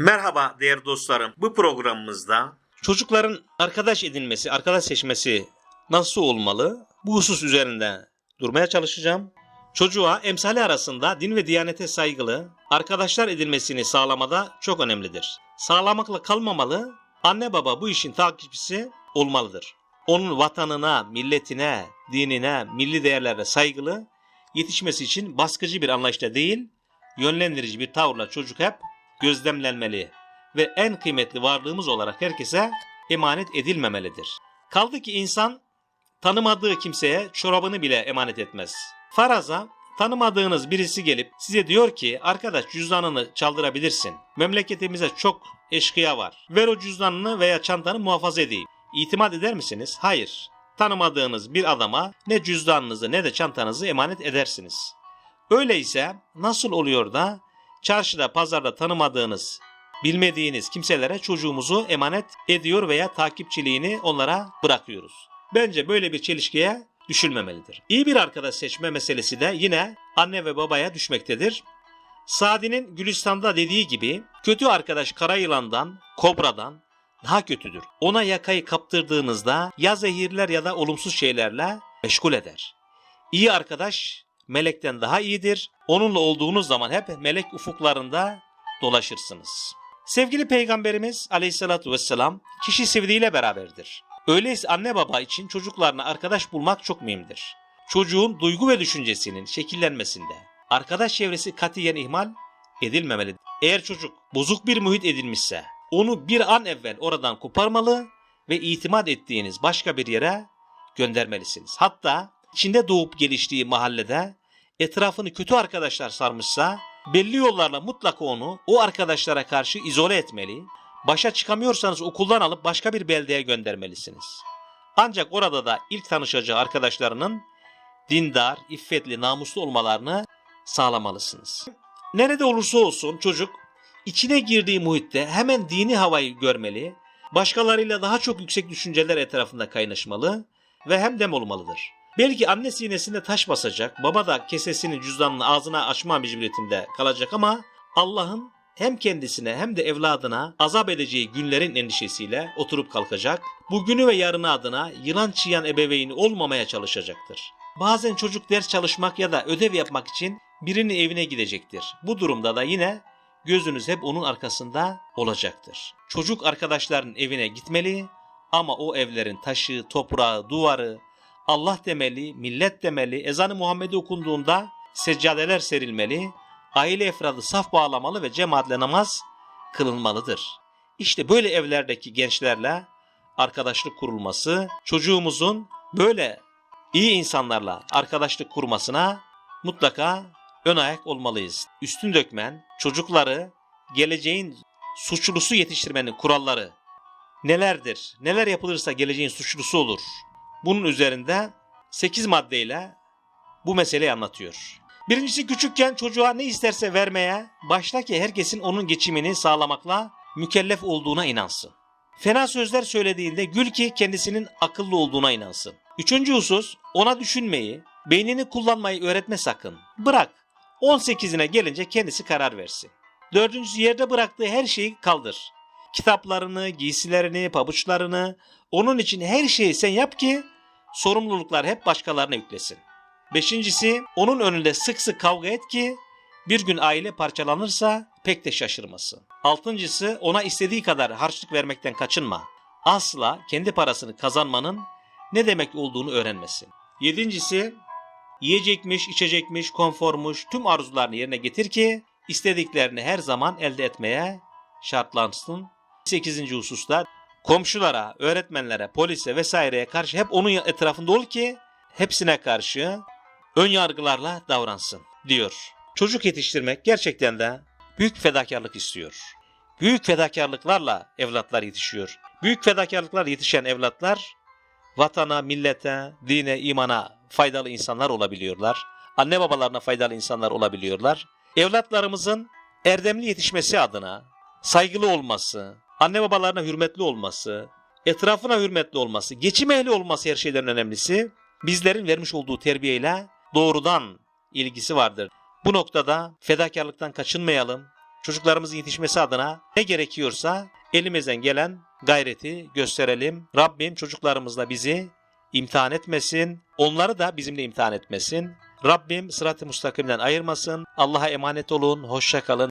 Merhaba değerli dostlarım. Bu programımızda çocukların arkadaş edinmesi, arkadaş seçmesi nasıl olmalı? Bu husus üzerinde durmaya çalışacağım. Çocuğa emsali arasında din ve diyanete saygılı arkadaşlar edinmesini sağlamada çok önemlidir. Sağlamakla kalmamalı, anne baba bu işin takipçisi olmalıdır. Onun vatanına, milletine, dinine, milli değerlere saygılı yetişmesi için baskıcı bir anlayışla değil, yönlendirici bir tavırla çocuk hep gözlemlenmeli ve en kıymetli varlığımız olarak herkese emanet edilmemelidir. Kaldı ki insan tanımadığı kimseye çorabını bile emanet etmez. Faraza tanımadığınız birisi gelip size diyor ki arkadaş cüzdanını çaldırabilirsin. Memleketimize çok eşkıya var. Ver o cüzdanını veya çantanı muhafaza edeyim. İtimat eder misiniz? Hayır. Tanımadığınız bir adama ne cüzdanınızı ne de çantanızı emanet edersiniz. Öyleyse nasıl oluyor da çarşıda pazarda tanımadığınız bilmediğiniz kimselere çocuğumuzu emanet ediyor veya takipçiliğini onlara bırakıyoruz. Bence böyle bir çelişkiye düşülmemelidir. İyi bir arkadaş seçme meselesi de yine anne ve babaya düşmektedir. Sadi'nin Gülistan'da dediği gibi kötü arkadaş kara yılandan, kobradan daha kötüdür. Ona yakayı kaptırdığınızda ya zehirler ya da olumsuz şeylerle meşgul eder. İyi arkadaş melekten daha iyidir. Onunla olduğunuz zaman hep melek ufuklarında dolaşırsınız. Sevgili Peygamberimiz Aleyhisselatü Vesselam kişi sevdiğiyle beraberdir. Öyleyse anne baba için çocuklarına arkadaş bulmak çok mühimdir. Çocuğun duygu ve düşüncesinin şekillenmesinde arkadaş çevresi katiyen ihmal edilmemelidir. Eğer çocuk bozuk bir muhit edinmişse onu bir an evvel oradan koparmalı ve itimat ettiğiniz başka bir yere göndermelisiniz. Hatta içinde doğup geliştiği mahallede etrafını kötü arkadaşlar sarmışsa belli yollarla mutlaka onu o arkadaşlara karşı izole etmeli. Başa çıkamıyorsanız okuldan alıp başka bir beldeye göndermelisiniz. Ancak orada da ilk tanışacağı arkadaşlarının dindar, iffetli, namuslu olmalarını sağlamalısınız. Nerede olursa olsun çocuk içine girdiği muhitte hemen dini havayı görmeli, başkalarıyla daha çok yüksek düşünceler etrafında kaynaşmalı ve hem dem olmalıdır. Belki anne sinesinde taş basacak, baba da kesesini cüzdanını ağzına açma mecburiyetinde kalacak ama Allah'ın hem kendisine hem de evladına azap edeceği günlerin endişesiyle oturup kalkacak, bugünü ve yarını adına yılan çiyan ebeveyni olmamaya çalışacaktır. Bazen çocuk ders çalışmak ya da ödev yapmak için birinin evine gidecektir. Bu durumda da yine gözünüz hep onun arkasında olacaktır. Çocuk arkadaşların evine gitmeli ama o evlerin taşı, toprağı, duvarı, Allah demeli, millet demeli, ezanı Muhammed'i okunduğunda seccadeler serilmeli, aile efradı saf bağlamalı ve cemaatle namaz kılınmalıdır. İşte böyle evlerdeki gençlerle arkadaşlık kurulması, çocuğumuzun böyle iyi insanlarla arkadaşlık kurmasına mutlaka ön ayak olmalıyız. Üstün dökmen, çocukları geleceğin suçlusu yetiştirmenin kuralları nelerdir? Neler yapılırsa geleceğin suçlusu olur. Bunun üzerinde 8 maddeyle bu meseleyi anlatıyor. Birincisi küçükken çocuğa ne isterse vermeye başla ki herkesin onun geçimini sağlamakla mükellef olduğuna inansın. Fena sözler söylediğinde gül ki kendisinin akıllı olduğuna inansın. Üçüncü husus ona düşünmeyi, beynini kullanmayı öğretme sakın. Bırak. 18'ine gelince kendisi karar versin. Dördüncüsü yerde bıraktığı her şeyi kaldır. Kitaplarını, giysilerini, pabuçlarını, onun için her şeyi sen yap ki sorumluluklar hep başkalarına yüklesin. Beşincisi onun önünde sık sık kavga et ki bir gün aile parçalanırsa pek de şaşırmasın. Altıncısı ona istediği kadar harçlık vermekten kaçınma. Asla kendi parasını kazanmanın ne demek olduğunu öğrenmesin. Yedincisi yiyecekmiş, içecekmiş, konformuş tüm arzularını yerine getir ki istediklerini her zaman elde etmeye şartlansın. Sekizinci hususta komşulara, öğretmenlere, polise vesaireye karşı hep onun etrafında ol ki hepsine karşı ön yargılarla davransın diyor. Çocuk yetiştirmek gerçekten de büyük fedakarlık istiyor. Büyük fedakarlıklarla evlatlar yetişiyor. Büyük fedakarlıklar yetişen evlatlar vatana, millete, dine, imana faydalı insanlar olabiliyorlar. Anne babalarına faydalı insanlar olabiliyorlar. Evlatlarımızın erdemli yetişmesi adına saygılı olması, anne babalarına hürmetli olması, etrafına hürmetli olması, geçim ehli olması her şeyden önemlisi bizlerin vermiş olduğu terbiyeyle doğrudan ilgisi vardır. Bu noktada fedakarlıktan kaçınmayalım, çocuklarımızın yetişmesi adına ne gerekiyorsa elimizden gelen gayreti gösterelim. Rabbim çocuklarımızla bizi imtihan etmesin. Onları da bizimle imtihan etmesin. Rabbim sırat-ı mustakimden ayırmasın. Allah'a emanet olun. Hoşça kalın.